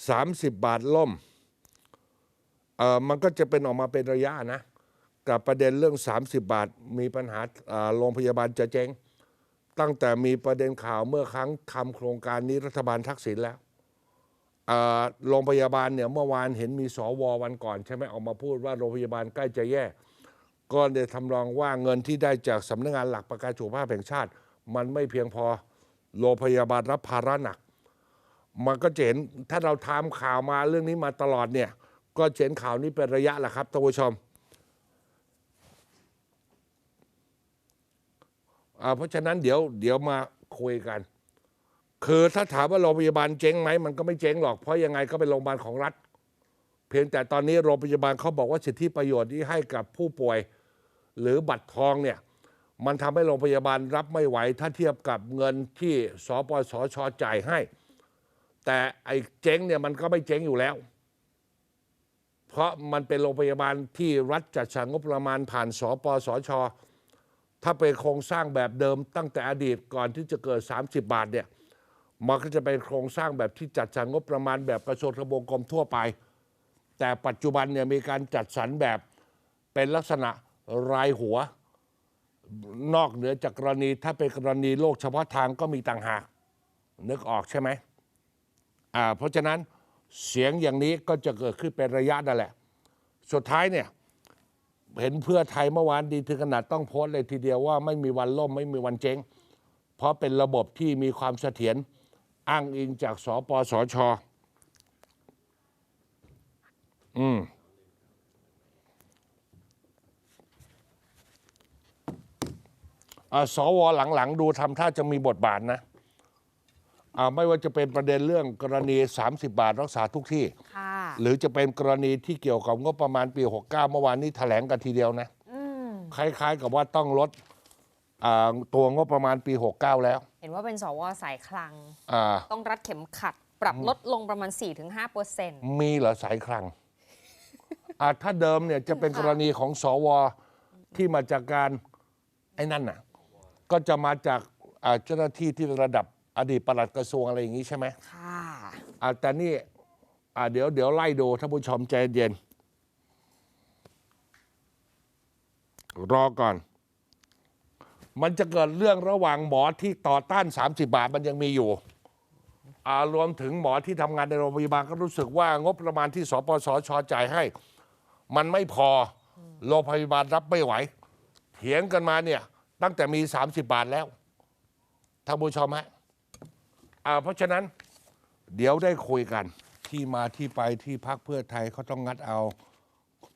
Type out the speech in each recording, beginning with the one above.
30 บาทล่มเอ่อมันก็จะเป็นออกมาเป็นระยะนะ กับประเด็นเรื่อง 30 บาท มีปัญหาโรงพยาบาลจะเจ๊งตั้งแต่มีประเด็นข่าวเมื่อครั้งทำโครงการนี้รัฐบาลทักษิณแล้วโรงพยาบาลเนี่ยเมื่อวานเห็นมีสววันก่อน ใช่ไหมออกมาพูดว่าโรงพยาบาลใกล้จะแย่ ก็เลยทำรองว่าเงินที่ได้จากสำนักงานหลักประกันสุขภาพแห่งชาติ มันไม่เพียงพอโรงพยาบาลรับภาระหนัก มันก็จะเห็นถ้าเราทำข่าวมาเรื่องนี้มาตลอดเนี่ย ก็เห็นข่าวนี้เป็นระยะแหละครับท่านผู้ชมอ่าเพราะฉะนั้นเดี๋ยวเดี๋ยวมาคุยกัน คือถ้าถามว่าโรงพยาบาลเจ๊งไหมมันก็ไม่เจ๊งหรอกเพราะยังไงก็เป็นโรงพยาบาลของรัฐ เพียงแต่ตอนนี้โรงพยาบาลเขาบอกว่าสิทธิประโยชน์ที่ให้กับผู้ป่วย หรือบัตรทองเนี่ยมันทำให้โรงพยาบาลรับไม่ไหว ถ้าเทียบกับเงินที่สปสชจ่ายให้ แต่ไอ้เจ๊งเนี่ยมันก็ไม่เจ๊งอยู่แล้ว เพราะมันเป็นโรงพยาบาลที่รัฐจัดสรรงบประมาณผ่านสปสช ถ้าเป็นโครงสร้างแบบเดิมตั้งแต่อดีตก่อนที่จะเกิด 30 บาทเนี่ยมันก็จะเป็นโครงสร้างแบบที่จัดสรรงบประมาณแบบกระทรวงทบวงกรมทั่วไป แต่ปัจจุบันเนี่ยมีการจัดสรรแบบเป็นลักษณะรายหัว นอกเหนือจากกรณีถ้าเป็นกรณีโรคเฉพาะทางก็มีต่างหากนึกออกใช่ไหม อ่าเพราะฉะนั้นเสียงอย่างนี้ก็จะเกิดขึ้นเป็นระยะนั่นแหละ สุดท้ายเนี่ยเห็นเพื่อไทยเมื่อวานดีถึงขนาดต้องโพสต์เลยทีเดียวว่าไม่มีวันล่มไม่มีวันเจ๊ง เพราะเป็นระบบที่มีความเสถียรอ้างอิงจากสปสช อืมอ่าสวหลังๆ ดูทำท่าจะมีบทบาทนะ อ่าไม่ว่าจะเป็นประเด็นเรื่องกรณี 30 บาทรักษาทุกที่ ค่ะ หรือจะเป็นกรณีที่เกี่ยวกับงบประมาณปี 69 เมื่อวานนี้แถลงกันทีเดียวนะ อืม คล้ายๆ กับว่าต้องลดอ่าตัวงบประมาณปี 69 แล้วเห็นว่าเป็นสวสายคลัง อ่าต้องรัดเข็มขัด ปรับลดลงประมาณ 4-5เปอร์เซ็นต์ มีเหรอสายคลังอ่าถ้าเดิมเนี่ยจะเป็นกรณีของสวที่มาจากการไอ้นั่นน่ะก็จะมาจากอ่าเจ้าหน้าที่ที่ระดับ อดีตปลัดกระทรวงอะไรอย่างนี้ใช่ไหมค่ะอ่าแต่นี่อ่าเดี๋ยวเดี๋ยวไล่ดูท่านผู้ชมใจเย็น รอก่อน มันจะเกิดเรื่องระหว่างหมอที่ต่อต้าน 30 บาทมันยังมีอยู่อ่ารวมถึงหมอที่ทำงานในโรงพยาบาลก็รู้สึกว่างบประมาณที่สปสชจ่ายให้ มันไม่พอโรงพยาบาลรับไม่ไหว เถียงกันมาเนี่ย ตั้งแต่มี 30 บาทแล้วท่านผู้ชมฮะ อ่าเพราะฉะนั้นเดี๋ยวได้คุยกันที่มาที่ไปที่พักเพื่อไทยเขาต้องงัดเอา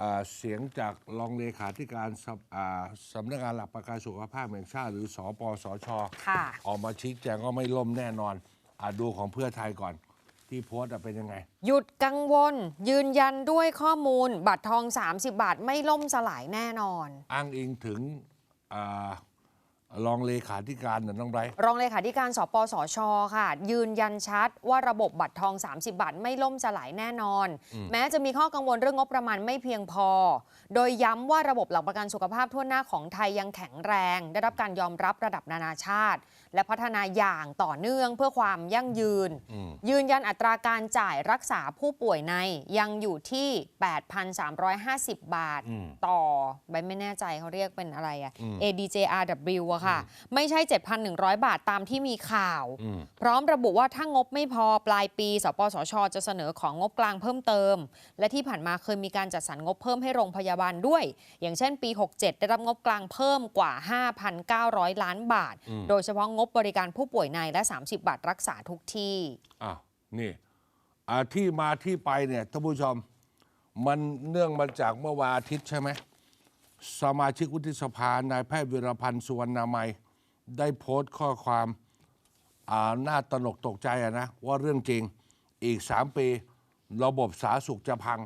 อ่าเสียงจากรองเลขาธิการสำอ่าสำนักงานหลักประกันสุขภาพแห่งชาติ หรือสอปสช ค่ะ ออกมาชี้แจงว่าไม่ล่มแน่นอนอะดูของเพื่อไทยก่อน ที่โพสต์อะเป็นยังไง หยุดกังวล ยืนยันด้วยข้อมูล บัตรทอง 30 บาทไม่ล่มสลายแน่นอน อ้างอิงถึงอา รองเลขาธิการน่ะน้องไบรท์รองเลขาธิการสปสชค่ะ ยืนยันชัดว่าระบบบัตรทอง 30 บาทไม่ล่มสลายแน่นอน แม้จะมีข้อกังวลเรื่องงบประมาณไม่เพียงพอ โดยย้ำว่าระบบหลักประกันสุขภาพทั่วหน้าของไทยยังแข็งแรง ได้รับการยอมรับระดับนานาชาติและพัฒนาอย่างต่อเนื่องเพื่อความยั่งยืน ยืนยันอัตราการจ่ายรักษาผู้ป่วยในยังอยู่ที่ 8,350 บาทต่อใบไม่แน่ใจเขาเรียกเป็นอะไรอะ ADJRW อะค่ะ ไม่ใช่ 7,100 บาทตามที่มีข่าว พร้อมระบุว่าถ้างบไม่พอปลายปีสปสช จะเสนอของงบกลางเพิ่มเติม และที่ผ่านมาเคยมีการจัดสรรงบเพิ่มให้โรงพยาบาลด้วย อย่างเช่นปี 67 ได้รับงบกลางเพิ่มกว่า 5,900 ล้านบาท โดยเฉพาะงบบริการผู้ป่วยในและ 30 บาทรักษาทุกที่อ้าวนี่ที่มาที่ไปเนี่ยท่านผู้ชมมันเนื่องมาจากเมื่อวันอาทิตย์ใช่ไหมสมาชิกวุฒิสภานายแพทย์วิรพันธ์สุวรรณามัย ได้โพสต์ข้อความอ่าน่าตนกตกใจะนะว่าเรื่องจริงอีกสามปี ระบบสาธารณสุขจะพัง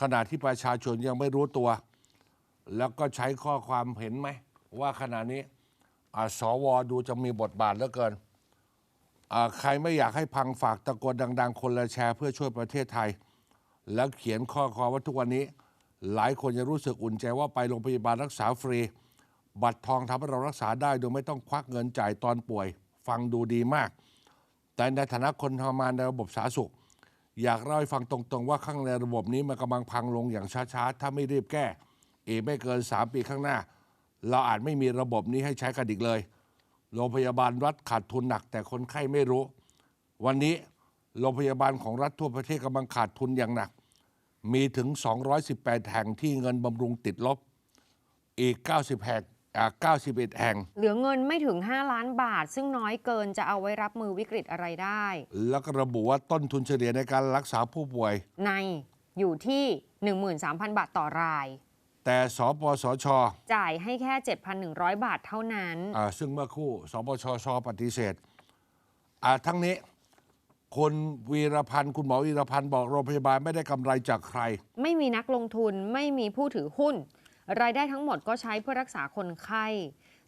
ขณะที่ประชาชนยังไม่รู้ตัว แล้วก็ใช้ข้อความเห็นไหม ว่าขณะนี้ อ่าสวดูจะมีบทบาทเหลือเกินอ่าใครไม่อยากให้พังฝากตะโกนดัง ๆ คนละแชร์เพื่อช่วยประเทศไทย แล้วเขียนข้อความว่าทุกวันนี้ หลายคนจะรู้สึกอุ่นใจว่าไปโรงพยาบาลรักษาฟรี บัตรทองทำให้เรารักษาได้โดยไม่ต้องควักเงินจ่ายตอนป่วย ฟังดูดีมาก แต่ในฐานะคนทำงานในระบบสาธารณสุข อยากเล่าให้ฟังตรงๆ ว่าข้างในระบบนี้มันกำลังพังลงอย่างช้าๆ ถ้าไม่รีบแก้ อีกไม่เกิน 3 ปีข้างหน้า เราอาจไม่มีระบบนี้ให้ใช้กันอีกเลย โรงพยาบาลรัฐขาดทุนหนัก แต่คนไข้ไม่รู้ วันนี้โรงพยาบาลของรัฐทั่วประเทศกำลังขาดทุนอย่างหนัก มีถึง 218 แห่งที่เงินบำรุงติดลบ อีก 90 แห่งอ่า91 แห่ง เหลือเงินไม่ถึง 5 ล้านบาท ซึ่งน้อยเกินจะเอาไว้รับมือวิกฤตอะไรได้ แล้วก็ระบุว่าต้นทุนเฉลี่ยในการรักษาผู้ป่วย ในอยู่ที่ 13,000 บาทต่อราย แต่สปสชจ่ายให้แค่ 7,100 บาทเท่านั้นอ่าซึ่งเมื่อครู่สปชชปฏิเสธอ่าทั้งนี้คุณวีรพันธ์คุณหมอวีรพันธ์บอกโรงพยาบาลไม่ได้กำไรจากใคร ไม่มีนักลงทุนไม่มีผู้ถือหุ้น รายได้ทั้งหมดก็ใช้เพื่อรักษาคนไข้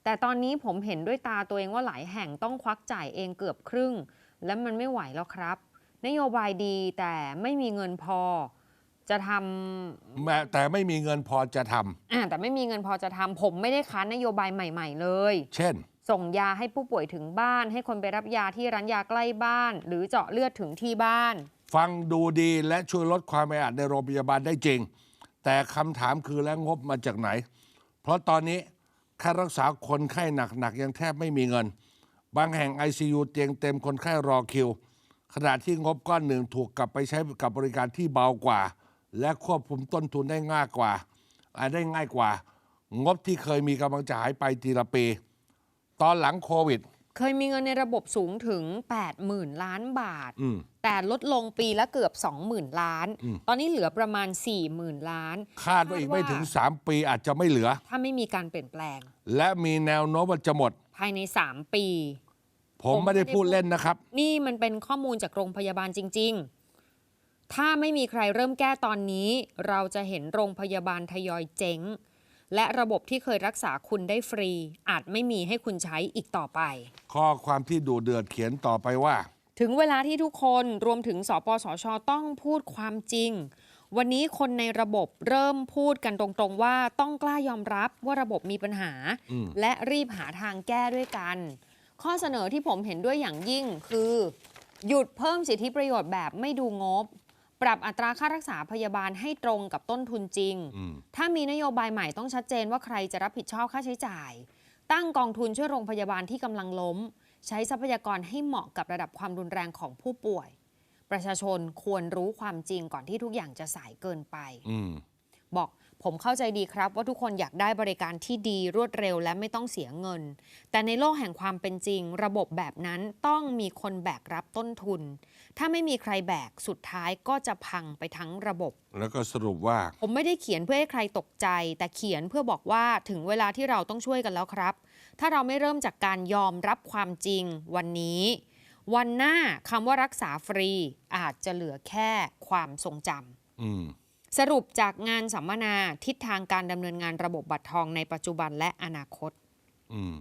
แต่ตอนนี้ผมเห็นด้วยตาตัวเองว่าหลายแห่งต้องควักจ่ายเองเกือบครึ่ง และมันไม่ไหวแล้วครับ นโยบายดีแต่ไม่มีเงินพอ จะทำแม้แต่ไม่มีเงินพอจะทอ่าแต่ไม่มีเงินพอจะทำผมไม่ได้ค้านนโยบายใหม่ ๆ เลยำเช่น ส่งยาให้ผู้ป่วยถึงบ้าน ให้คนไปรับยาที่ร้านยาใกล้บ้าน หรือเจาะเลือดถึงที่บ้าน ฟังดูดีและช่วยลดความแออัดในโรงพยาบาลได้จริง แต่คำถามคือแล้วงบมาจากไหน เพราะตอนนี้ค่ารักษาคนไข้หนักๆยังแทบไม่มีเงิน บางแห่ง ICU เตียงเต็มคนไข้รอคิวขณะที่งบก้อนหนึ่งถูกกลับไปใช้กับบริการที่เบากว่า และควบคุมต้นทุนได้ง่ายกว่าอ่าได้ง่ายกว่า งบที่เคยมีกำลังจะหายไปทีละปี ตอนหลังโควิด เคยมีเงินในระบบสูงถึง 80,000 ล้านบาทอืมแต่ลดลงปีละเกือบ 20,000 ล้านอืมตอนนี้เหลือประมาณ 40,000 ล้าน คาดว่าอีกไม่ถึง 3 ปีอาจจะไม่เหลือ ถ้าไม่มีการเปลี่ยนแปลง และมีแนวโน้มว่าจะหมด ภายใน 3 ปี ผมผมไม่ได้ไม่ได้พูดพูดเล่นนะครับ นี่มันเป็นข้อมูลจากโรงพยาบาลจริง ๆ ถ้าไม่มีใครเริ่มแก้ตอนนี้ เราจะเห็นโรงพยาบาลทยอยเจ๊ง และระบบที่เคยรักษาคุณได้ฟรี อาจไม่มีให้คุณใช้อีกต่อไป ข้อความที่ดูเดือดเขียนต่อไปว่า ถึงเวลาที่ทุกคนรวมถึงสปสชต้องพูดความจริง วันนี้คนในระบบเริ่มพูดกันตรงๆว่าต้องกล้ายอมรับว่าระบบมีปัญหา อืม และรีบหาทางแก้ด้วยกัน ข้อเสนอที่ผมเห็นด้วยอย่างยิ่งคือ หยุดเพิ่มสิทธิประโยชน์แบบไม่ดูงบ ปรับอัตราค่ารักษาพยาบาลให้ตรงกับต้นทุนจริงอืมถ้ามีนโยบายใหม่ต้องชัดเจนว่าใครจะรับผิดชอบค่าใช้จ่าย ตั้งกองทุนช่วยโรงพยาบาลที่กำลังล้ม ใช้ทรัพยากรให้เหมาะกับระดับความรุนแรงของผู้ป่วย ประชาชนควรรู้ความจริงก่อนที่ทุกอย่างจะสายเกินไปอืมบอก ผมเข้าใจดีครับว่าทุกคนอยากได้บริการที่ดีรวดเร็วและไม่ต้องเสียเงิน แต่ในโลกแห่งความเป็นจริง ระบบแบบนั้นต้องมีคนแบกรับต้นทุน ถ้าไม่มีใครแบกสุดท้ายก็จะพังไปทั้งระบบ แล้วก็สรุปว่า ผมไม่ได้เขียนเพื่อให้ใครตกใจ แต่เขียนเพื่อบอกว่าถึงเวลาที่เราต้องช่วยกันแล้วครับ ถ้าเราไม่เริ่มจากการยอมรับความจริงวันนี้วันหน้าคำว่ารักษาฟรีอาจจะเหลือแค่ความทรงจำอืม สรุปจากงานสัมมนาทิศทางการดำเนินงานระบบบัตรทองในปัจจุบันและอนาคต อืม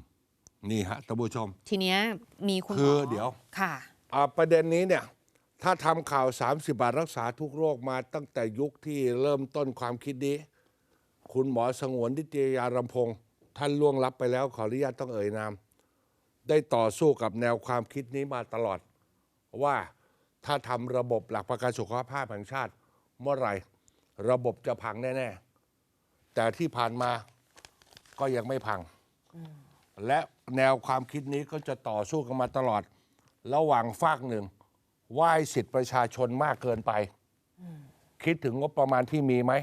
นี่ฮะท่านผู้ชม ทีเนี้ยมีคุณหมคือเดี๋ยว ค่ะอ่าประเด็นนี้เนี่ย ถ้าทำข่าว 30 บาทรักษาทุกโรคมาตั้งแต่ยุคที่เริ่มต้นความคิดนี้ คุณหมอสงวนนิตยารำพงศ์ท่านล่วงลับไปแล้วขออนุญาตต้องเอ่ยนามได้ต่อสู้กับแนวความคิดนี้มาตลอด ว่าถ้าทำระบบหลักประกันสุขภาพแห่งชาติเมื่อไหร่ ระบบจะพังแน่ๆ แต่ที่ผ่านมาก็ยังไม่พัง และแนวความคิดนี้ก็จะต่อสู้กันมาตลอด ระหว่างฝากหนึ่งไหว้สิทธิประชาชนมากเกินไป คิดถึงงบประมาณที่มีไหม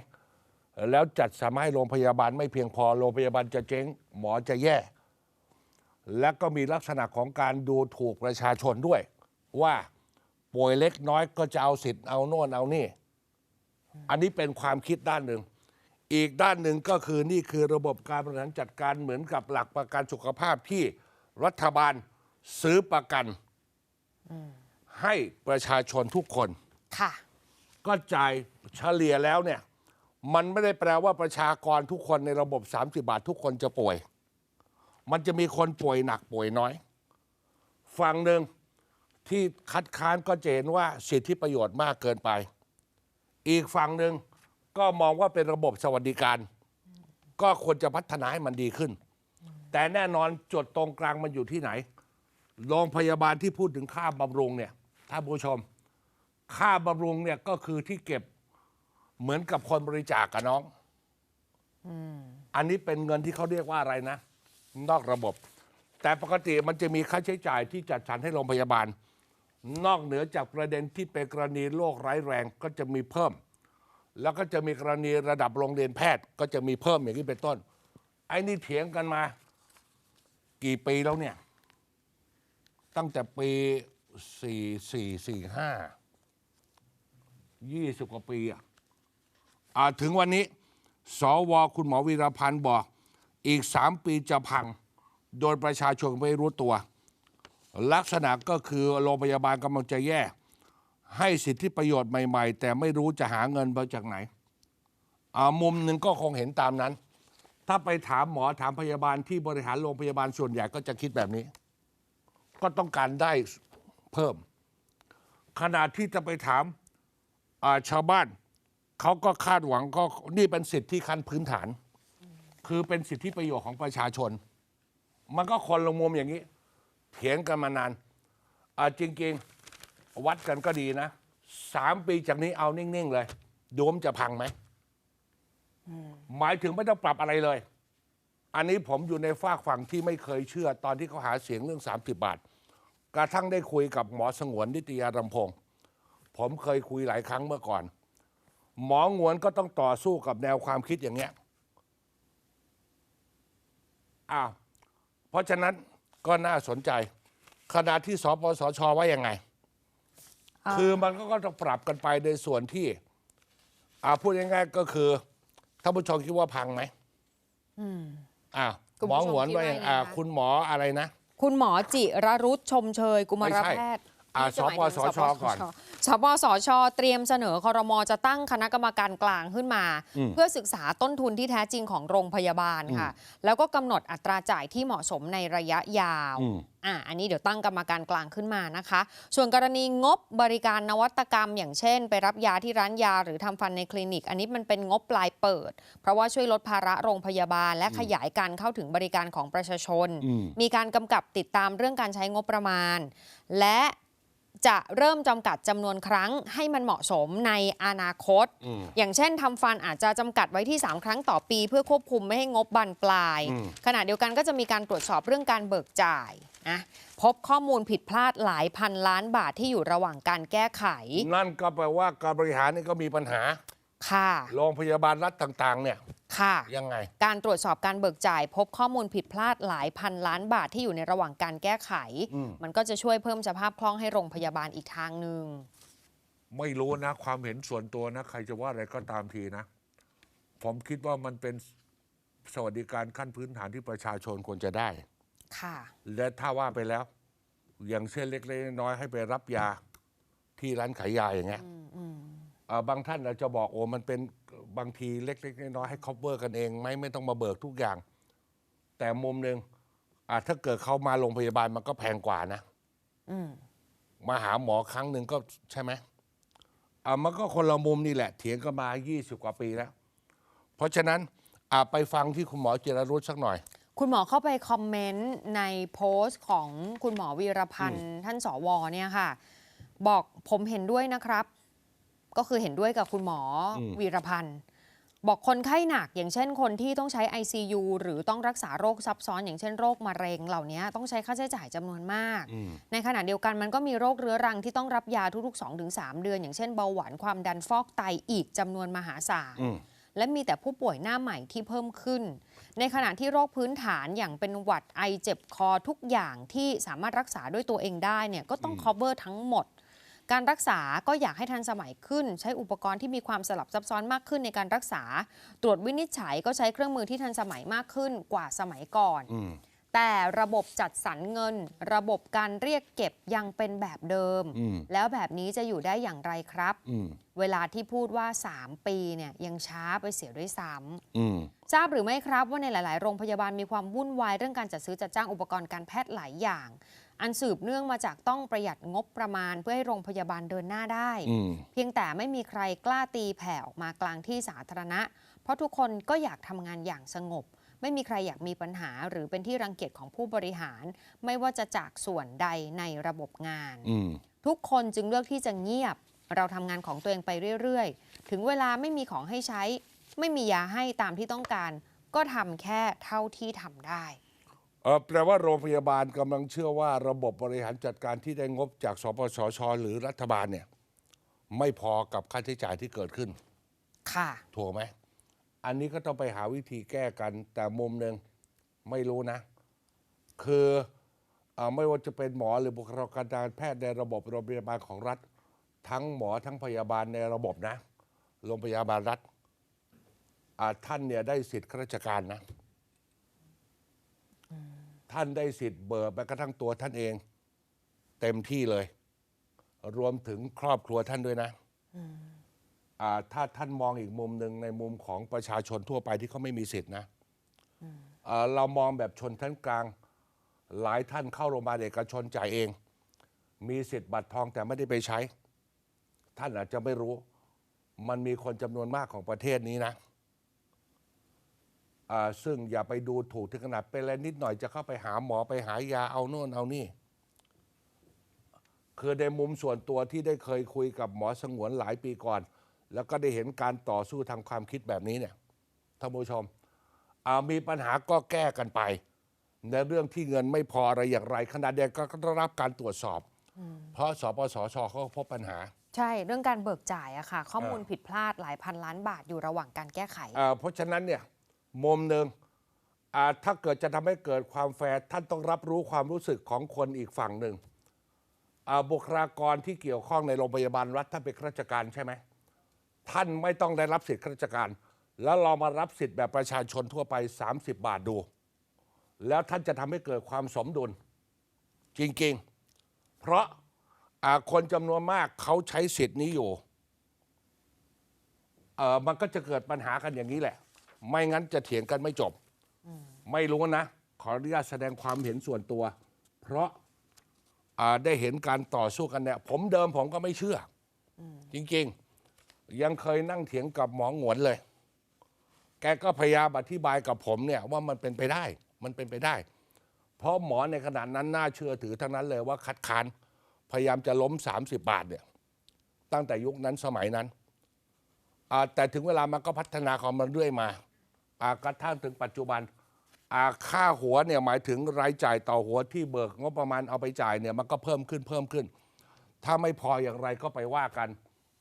แล้วจัดสรรให้โรงพยาบาลไม่เพียงพอ โรงพยาบาลจะเจ๊ง หมอจะแย่ และก็มีลักษณะของการดูถูกประชาชนด้วย ว่าป่วยเล็กน้อยก็จะเอาสิทธิ์เอาโน่นเอานี่ อันนี้เป็นความคิดด้านหนึ่ง อีกด้านหนึ่งก็คือนี่คือระบบการบริหารจัดการเหมือนกับหลักประกันสุขภาพที่รัฐบาลซื้อประกันให้ประชาชนทุกคนค่ะก็จ่ายเฉลี่ยแล้วเนี่ย มันไม่ได้แปลว่าประชากรทุกคนในระบบ 30 บาททุกคนจะป่วย มันจะมีคนป่วยหนักป่วยน้อย ฝั่งหนึ่งที่คัดค้านก็จะเห็นว่าสิทธิประโยชน์มากเกินไป อีกฝั่งหนึ่งก็มองว่าเป็นระบบสวัสดิการ ก็ควรจะพัฒนาให้มันดีขึ้น แต่แน่นอนจุดตรงกลางมันอยู่ที่ไหนโรงพยาบาลที่พูดถึงค่าบำรุงเนี่ยท่านผู้ชม ค่าบำรุงเนี่ยก็คือที่เก็บเหมือนกับคนบริจาคกับน้องอันนี้เป็นเงินที่เขาเรียกว่าอะไรนะ นอกระบบ แต่ปกติมันจะมีค่าใช้จ่ายที่จัดสรรให้โรงพยาบาล นอกเหนือจากประเด็นที่เป็นกรณีโรคร้ายแรงก็จะมีเพิ่ม แล้วก็จะมีกรณีระดับโรงเรียนแพทย์ก็จะมีเพิ่มอย่างนี้เป็นต้น ไอ้นี่เถียงกันมา กี่ปีแล้วเนี่ย ตั้งแต่ปีสี่สี่สี่ห้ายี่สิบกว่าปีอะอ่าถึงวันนี้ สวคุณหมอวีรพันธ์บอก อีกสามปีจะพัง โดยประชาชนไม่รู้ตัว ลักษณะก็คือโรงพยาบาลกำลังจะแย่ ให้สิทธิประโยชน์ใหม่ ๆ แต่ไม่รู้จะหาเงินมาจากไหนอามุมหนึ่งก็คงเห็นตามนั้น ถ้าไปถามหมอถามพยาบาลที่บริหารโรงพยาบาลส่วนใหญ่ก็จะคิดแบบนี้ ก็ต้องการได้เพิ่ม ขณะที่จะไปถามาชาวบ้านเขาก็คาดหวังก็นี่เป็นสิทธิขั้นพื้นฐาน คือเป็นสิทธิประโยชน์ของประชาชน มันก็คนละมุมอย่างนี้ เถียงกันมานานอ่าจริง ๆ วัดกันก็ดีนะสามปีจากนี้เอานิ่ง ๆ เลยดูว่ามันจะพังไหมหมายถึงไม่ต้องปรับอะไรเลย อันนี้ผมอยู่ในฝากฝั่งที่ไม่เคยเชื่อ ตอนที่เขาหาเสียงเรื่อง 30 บาท กระทั่งได้คุยกับหมอสงวนนิตยารำพงศ์ผมเคยคุยหลายครั้งเมื่อก่อน หมองวนก็ต้องต่อสู้กับแนวความคิดอย่างเงี้ยอ้าวเพราะฉะนั้น ก็น่าสนใจ ขณะที่สปสชว่ายังไง คือมันก็ต้องปรับกันไปในส่วนที่อ่าพูดง่ายๆก็คือท่านผู้ชมคิดว่าพังไหมอ่าคุณหมอผู้ชมหวนว่าคิดว่าอย่างไงอ่าคะคุณหมออะไรนะ คุณหมอจิรรุตชมเชย กุมารไม่ใช่แพทย์อ่านี่จะหมายถึงสปสชก่อน สปสช เตรียมเสนอคอรมอจะตั้งคณะกรรมการกลางขึ้นมาอืมเพื่อศึกษาต้นทุนที่แท้จริงของโรงพยาบาลค่ะ แล้วก็กำหนดอัตราจ่ายที่เหมาะสมในระยะยาวอืมอะอันนี้เดี๋ยวตั้งกรรมการกลางขึ้นมานะคะ ส่วนกรณีงบบริการนวัตกรรม อย่างเช่น ไปรับยาที่ร้านยาหรือทำฟันในคลินิก อันนี้มันเป็นงบปลายเปิด เพราะว่าช่วยลดภาระโรงพยาบาล และขยายการเข้าถึงบริการของประชาชนอืมมีการกำกับติดตามเรื่องการใช้งบประมาณ และ จะเริ่มจำกัดจำนวนครั้งให้มันเหมาะสมในอนาคตอืมอย่างเช่นทำฟันอาจจะจำกัดไว้ที่ 3 ครั้งต่อปี เพื่อควบคุมไม่ให้งบบานปลายอืมขณะเดียวกันก็จะมีการตรวจสอบเรื่องการเบิกจ่ายนะพบข้อมูลผิดพลาดหลายพันล้านบาทที่อยู่ระหว่างการแก้ไข นั่นก็แปลว่าการบริหารนี่ก็มีปัญหา ค่ะ โรงพยาบาลรัฐต่างๆ เนี่ย ค่ะ ยังไง การตรวจสอบการเบิกจ่าย พบข้อมูลผิดพลาดหลายพันล้านบาทที่อยู่ในระหว่างการแก้ไข อืม มันก็จะช่วยเพิ่มสภาพคล่องให้โรงพยาบาลอีกทางหนึ่ง ไม่รู้นะ ความเห็นส่วนตัวนะ ใครจะว่าอะไรก็ตามทีนะ ผมคิดว่ามันเป็นสวัสดิการขั้นพื้นฐานที่ประชาชนควรจะได้ ค่ะ และถ้าว่าไปแล้ว อย่างเช่นเล็กๆน้อยๆให้ไปรับยาที่ร้านขายยาอย่างเงี้ยอ่าบางท่านอาจจะบอกโอ้มันเป็นบางทีเล็ก ๆ น้อยๆให้คอ v เ r อร์กันเองไหมไม่ต้องมาเบิกทุกอย่าง แต่มุมหนึ่งอ่าถ้าเกิดเขามาโรงพยาบาลมันก็แพงกว่านะ อืม มาหาหมอครั้งหนึ่งก็ใช่ไหมอ่ามันก็คนละมุมนี่แหละ เถียงกันมา 20 กว่าปีแล้ว เพราะฉะนั้นอ่าไปฟังที่คุณหมอเจรรุตสักหน่อย คุณหมอเข้าไปคอมเมนต์ในโพสต์ของคุณหมอวีรพันธ์ท่านสวเนี่ยค่ะ บอกผมเห็นด้วยนะครับ ก็คือเห็นด้วยกับคุณหมออมวีรพันธ์บอกคนไข้หนักอย่างเช่นคนที่ต้องใช้ ICU หรือต้องรักษาโรคซับซ้อน อย่างเช่นโรคมะเร็งเหล่านี้ต้องใช้ค่าใช้จ่ายจำนวนมากอืมในขณะเดียวกันมันก็มีโรคเรื้อรังที่ต้องรับยาทุกๆ 2-3 เดือน อย่างเช่นเบาหวานความดันฟอกไตอีกจำนวนมหาศาลอืมและมีแต่ผู้ป่วยหน้าใหม่ที่เพิ่มขึ้น ในขณะที่โรคพื้นฐานอย่างเป็นหวัดไอเจ็บคอทุกอย่างที่สามารถรักษาด้วยตัวเองได้เนี่ยก็ต้อง cover ทั้งหมด การรักษาก็อยากให้ทันสมัยขึ้น ใช้อุปกรณ์ที่มีความสลับซับซ้อนมากขึ้นในการรักษา ตรวจวินิจฉัยก็ใช้เครื่องมือที่ทันสมัยมากขึ้นกว่าสมัยก่อนอืมแต่ระบบจัดสรรเงิน ระบบการเรียกเก็บยังเป็นแบบเดิมอืมแล้วแบบนี้จะอยู่ได้อย่างไรครับอืมเวลาที่พูดว่า 3 ปีเนี่ยยังช้าไปเสียด้วยซ้ำอืมทราบหรือไม่ครับว่าในหลาย ๆ โรงพยาบาลมีความวุ่นวายเรื่องการจัดซื้อจัดจ้างอุปกรณ์การแพทย์หลายอย่าง อันสืบเนื่องมาจากต้องประหยัดงบประมาณเพื่อให้โรงพยาบาลเดินหน้าได้อืมเพียงแต่ไม่มีใครกล้าตีแผ่ออกมากลางที่สาธารณะ เพราะทุกคนก็อยากทำงานอย่างสงบ ไม่มีใครอยากมีปัญหา หรือเป็นที่รังเกียจของผู้บริหาร ไม่ว่าจะจากส่วนใดในระบบงานอืมทุกคนจึงเลือกที่จะเงียบ เราทำงานของตัวเองไปเรื่อยๆ ถึงเวลาไม่มีของให้ใช้ ไม่มียาให้ตามที่ต้องการ ก็ทำแค่เท่าที่ทำได้เออ แปลว่าโรงพยาบาลกำลังเชื่อว่าระบบบริหารจัดการที่ได้งบจากสปสช หรือรัฐบาลเนี่ย ไม่พอกับค่าใช้จ่ายที่เกิดขึ้น ค่ะ ถูกไหม อันนี้ก็ต้องไปหาวิธีแก้กัน แต่มุมหนึ่งไม่รู้นะ คืออาไม่ว่าจะเป็นหมอหรือบุคลากรทางการแพทย์ในระบบโรงพยาบาลของรัฐ ทั้งหมอทั้งพยาบาลในระบบนะ โรงพยาบาลรัฐอ่าท่านเนี่ยได้สิทธิ์ข้าราชการนะ ท่านได้สิทธิ์เบิกแม้กระทั่งตัวท่านเอง เต็มที่เลย รวมถึงครอบครัวท่านด้วยนะอ่าถ้าท่านมองอีกมุมหนึ่งในมุมของประชาชนทั่วไปที่เขาไม่มีสิทธินะอ่าเรามองแบบชนชั้นกลาง หลายท่านเข้าโรงพยาบาลเอกชนจ่ายเอง มีสิทธิ์บัตรทองแต่ไม่ได้ไปใช้ ท่านอาจจะไม่รู้ มันมีคนจำนวนมากของประเทศนี้นะ ซึ่งอย่าไปดูถูกถึงขนาดเป็นอะไรนิดหน่อยจะเข้าไปหาหมอไปหายาเอาโน่นเอานี่ คือในมุมส่วนตัวที่ได้เคยคุยกับหมอสงวนหลายปีก่อน แล้วก็ได้เห็นการต่อสู้ทางความคิดแบบนี้เนี่ยท่านผู้ชมอ่ามีปัญหาก็แก้กันไป ในเรื่องที่เงินไม่พออะไรอย่างไรขณะเดียวกันก็ต้องรับการตรวจสอบ เพราะสปสชเขาก็พบปัญหา ใช่เรื่องการเบิกจ่ายอะค่ะ ข้อมูลผิดพลาดหลายพันล้านบาทอยู่ระหว่างการแก้ไขอ่าเพราะฉะนั้นเนี่ย มุมหนึ่งอ่าถ้าเกิดจะทำให้เกิดความแฟร์ท่านต้องรับรู้ความรู้สึกของคนอีกฝั่งหนึ่งอ่าบุคลากรที่เกี่ยวข้องในโรงพยาบาลรัฐท่านเป็นข้าราชการใช่ไหมท่านไม่ต้องได้รับสิทธิข้าราชการ แล้วเรามารับสิทธิ์แบบประชาชนทั่วไป 30 บาทดู แล้วท่านจะทำให้เกิดความสมดุล จริงๆ เพราะอ่าคนจำนวนมากเขาใช้สิทธิ์นี้อยู่เออมันก็จะเกิดปัญหากันอย่างนี้แหละ ไม่งั้นจะเถียงกันไม่จบ ไม่รู้นะ ขออนุญาตแสดงความเห็นส่วนตัว เพราะอ่าได้เห็นการต่อสู้กันเนี่ย ผมเดิมผมก็ไม่เชื่ออจริง ๆ ยังเคยนั่งเถียงกับหมอหงวนเลย แกก็พยายามอธิบายกับผมเนี่ยว่ามันเป็นไปได้ มันเป็นไปได้ เพราะหมอในขณะนั้นน่าเชื่อถือทั้งนั้นเลยว่าคัดค้านพยายามจะล้ม 30 บาทเนี่ย ตั้งแต่ยุคนั้นสมัยนั้นอ่าแต่ถึงเวลามันก็พัฒนาของมันเรื่อยมาอ่า กระทั่งถึงปัจจุบันอาค่าหัวเนี่ยหมายถึงรายจ่ายต่อหัวที่เบิกงบประมาณเอาไปจ่ายเนี่ยมันก็เพิ่มขึ้นเพิ่มขึ้น ถ้าไม่พออย่างไรก็ไปว่ากัน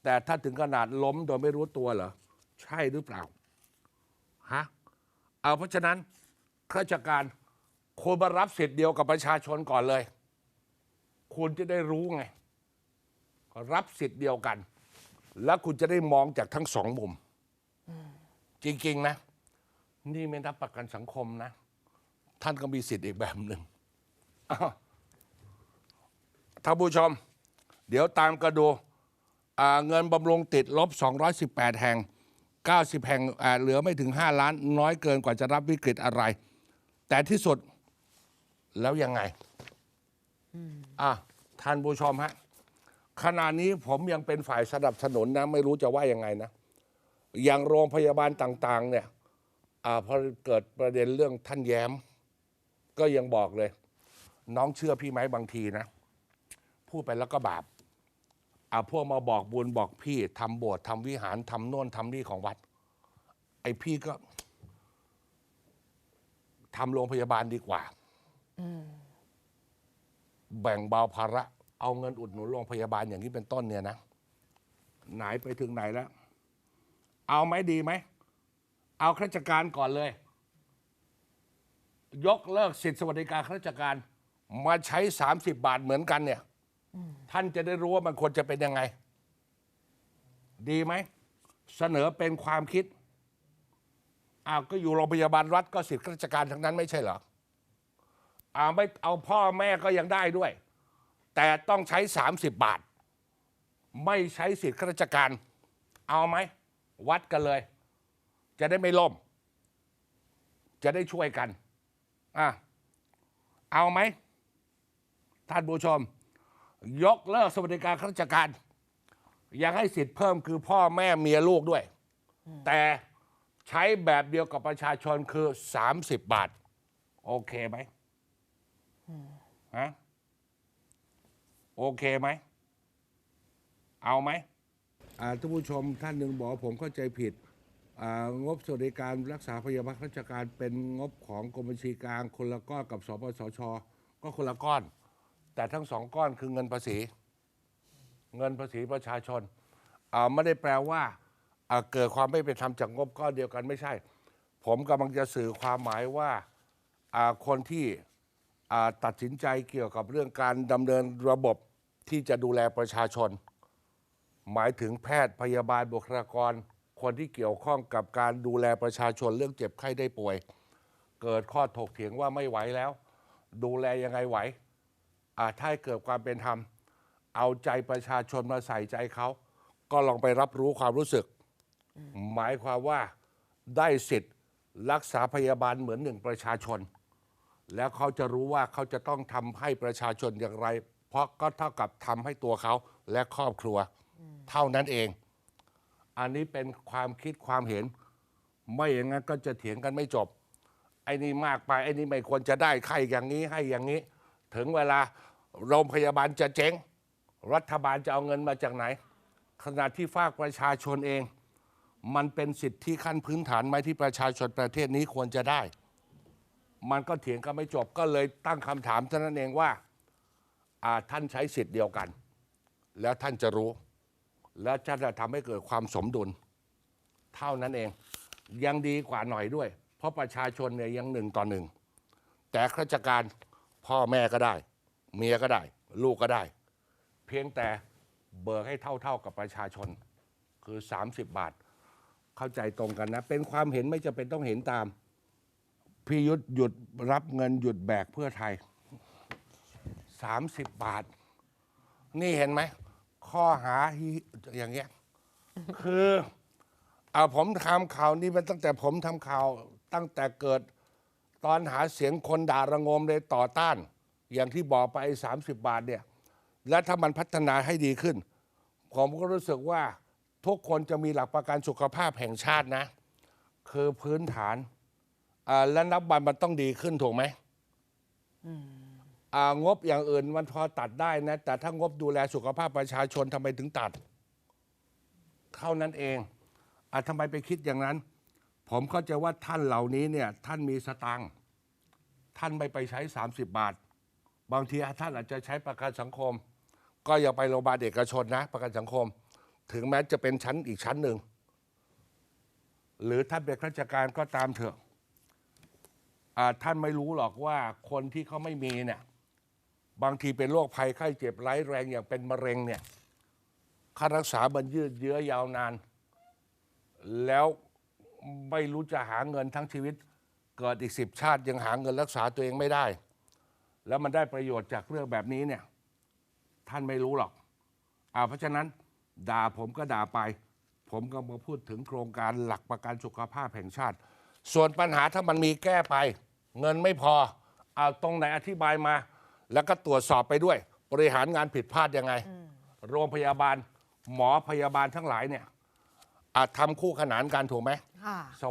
แต่ถ้าถึงขนาดล้มโดยไม่รู้ตัวเหรอ ใช่หรือเปล่าฮะเอาเพราะฉะนั้นข้าราชการควรมารับสิทธิ์เดียวกับประชาชนก่อนเลย คุณจะได้รู้ไง รับสิทธิ์เดียวกัน แล้วคุณจะได้มองจากทั้งสองมุม จริง ๆ นะ นี่ไม่นับประกันสังคมนะ ท่านก็มีสิทธิ์อีกแบบหนึ่งท่านผู้ชม เดี๋ยวตามก็ดูเงินบำรุงติดลบ 218 แห่ง 90 แห่งเหลือไม่ถึง 5 ล้าน น้อยเกินกว่าจะรับวิกฤตอะไร แต่ที่สุดแล้วยังไงอะท่านผู้ชมฮะขณะนี้ผมยังเป็นฝ่ายสนับสนุนนะ ไม่รู้จะว่ายังไงนะ อย่างโรงพยาบาลต่าง ๆ เนี่ย อาพอเกิดประเด็นเรื่องท่านแย้ม ก็ยังบอกเลย น้องเชื่อพี่ไหมบางทีนะ พูดไปแล้วก็บาปอ่าพวกมาบอกบุญบอกพี่ทำโบสถ์ทำวิหารทำโน่นทำนี่ของวัด ไอพี่ก็ทำโรงพยาบาลดีกว่าแบ่งเบาภาระ เอาเงินอุดหนุนโรงพยาบาลอย่างนี้เป็นต้นเนี่ยนะไหนไปถึงไหนแล้ว เอาไหมดีไหม เอาข้าราชการก่อนเลย ยกเลิกสิทธิสวัสดิการข้าราชการมาใช้ 30 บาทเหมือนกันเนี่ยท่านจะได้รู้ว่ามันควรจะเป็นยังไง ดีไหม เสนอเป็นความคิดอ้าวก็อยู่โรงพยาบาลรัฐก็สิทธิข้าราชการทั้งนั้นไม่ใช่เหรออ้าวไม่เอาพ่อแม่ก็ยังได้ด้วย แต่ต้องใช้ 30 บาท ไม่ใช้สิทธิข้าราชการ เอาไหม วัดกันเลย จะได้ไม่ล่ม จะได้ช่วยกันอะเอาไหม ท่านผู้ชม ยกเลิกสวัสดิการข้าราชการยังให้สิทธิ์เพิ่มคือพ่อแม่เมียลูกด้วย แต่ใช้แบบเดียวกับประชาชนคือ 30 บาท โอเคไหมฮะโอเคไหม เอาไหมท่านผู้ชมท่านหนึ่งบอกผมเข้าใจผิด งบสวัสดิการรักษาพยาบาลราชการเป็นงบของกรมบัญชีกลางคนละก้อนกับสปสช ก็คนละก้อน แต่ทั้งสองก้อนคือเงินภาษี เงินภาษีประชาชนาไม่ได้แปลว่าอ่าเกิดความไม่เป็นธรรมจากงบก้อนเดียวกันไม่ใช่ ผมกำลังจะสื่อความหมายว่าาคนที่ตัดสินใจเกี่ยวกับเรื่องการดำเนินระบบที่จะดูแลประชาชน หมายถึงแพทย์พยาบาลบุคลากร คนที่เกี่ยวข้องกับการดูแลประชาชนเรื่องเจ็บไข้ได้ป่วย เกิดข้อถกเถียงว่าไม่ไหวแล้ว ดูแลยังไงไหวอาถ้าให้เกิดความเป็นธรรม เอาใจประชาชนมาใส่ใจเขาก็ลองไปรับรู้ความรู้สึก หมายความว่าได้สิทธิ์รักษาพยาบาลเหมือนหนึ่งประชาชน แล้วเขาจะรู้ว่าเขาจะต้องทำให้ประชาชนอย่างไร เพราะก็เท่ากับทำให้ตัวเขาและครอบครัว เท่านั้นเอง อันนี้เป็นความคิดความเห็น ไม่อย่างนั้นก็จะเถียงกันไม่จบ ไอ้นี่มากไปไอ้นี่ไม่ควรจะได้ใครอย่างนี้ให้อย่างนี้ ถึงเวลาโรงพยาบาลจะเจ๊ง รัฐบาลจะเอาเงินมาจากไหน ขณะที่ภาคประชาชนเอง มันเป็นสิทธิขั้นพื้นฐานไหมที่ประชาชนประเทศนี้ควรจะได้ มันก็เถียงกันไม่จบก็เลยตั้งคำถามเท่านั้นเองว่าอ่าท่านใช้สิทธิ์เดียวกัน แล้วท่านจะรู้ แล้วจะทำให้เกิดความสมดุล เท่านั้นเอง ยังดีกว่าหน่อยด้วย เพราะประชาชนเนี่ยยังหนึ่งต่อหนึ่ง แต่ข้าราชการพ่อแม่ก็ได้ เมียก็ได้ ลูกก็ได้ เพียงแต่เบิกให้เท่าๆกับประชาชน คือ 30 บาท เข้าใจตรงกันนะ เป็นความเห็นไม่จะเป็นต้องเห็นตามพี่ยุทธหยุดรับเงินหยุดแบกเพื่อไทย 30 บาท นี่เห็นไหม ข้อหาอย่างเงี้ย คือเอาผมทำข่าวนี้มาตั้งแต่ผมทำข่าวตั้งแต่เกิดตอนหาเสียงคนด่าระงมเลยต่อต้าน อย่างที่บอกไปสามสิบบาทเนี่ย และถ้ามันพัฒนาให้ดีขึ้น ผมก็รู้สึกว่าทุกคนจะมีหลักประกันสุขภาพแห่งชาตินะ คือพื้นฐานอ่าและนับวันมันต้องดีขึ้นถูกไหมอ่า งบอย่างอื่นมันพอตัดได้นะ แต่ถ้างบดูแลสุขภาพประชาชนทำไมถึงตัด เท่านั้นเองอะทำไมไปคิดอย่างนั้น ผมเข้าใจว่าท่านเหล่านี้เนี่ย ท่านมีสตังค์ท่านไม่ไปใช้ 30 บาท บางทีท่านอาจจะใช้ประกันสังคม ก็อย่าไปโรงพยาบาลเอกชนนะ ประกันสังคม ถึงแม้จะเป็นชั้นอีกชั้นหนึ่ง หรือท่านเป็นข้าราชการก็ตามเถอะท่านไม่รู้หรอกว่าคนที่เขาไม่มีเนี่ย บางทีเป็นโรคภัยไข้เจ็บร้ายแรงอย่างเป็นมะเร็งเนี่ยค่ารักษามันยืดเยื้อยาวนาน แล้วไม่รู้จะหาเงินทั้งชีวิต เกิดอีกสิบชาติยังหาเงินรักษาตัวเองไม่ได้ แล้วมันได้ประโยชน์จากเรื่องแบบนี้เนี่ยท่านไม่รู้หรอกอ่าเพราะฉะนั้นด่าผมก็ด่าไป ผมก็มาพูดถึงโครงการหลักประกันสุขภาพแห่งชาติ ส่วนปัญหาถ้ามันมีแก้ไป เงินไม่พอเอาตรงไหนอธิบายมา แล้วก็ตรวจสอบไปด้วย บริหารงานผิดพลาดยังไง โรงพยาบาลหมอพยาบาลทั้งหลายเนี่ยอาจทำคู่ขนานกันถูกไหม